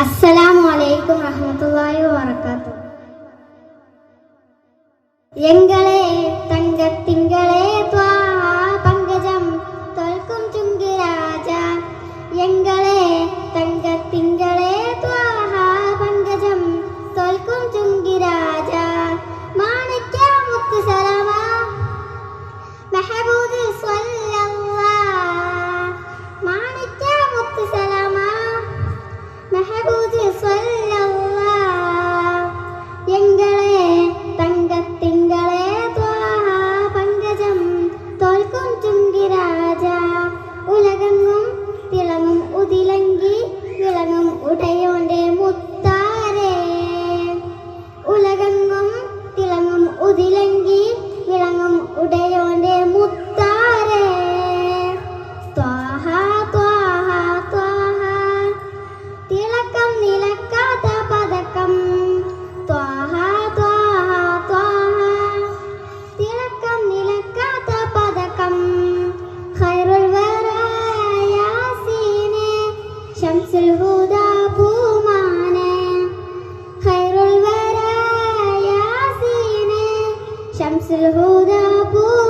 അസ്സലാമു അലൈക്കും റഹ്മത്തുള്ളാഹി എങ്കളെ തങ്കത്തിങ്കളെ ത്വാഹ இலங்கை খোদা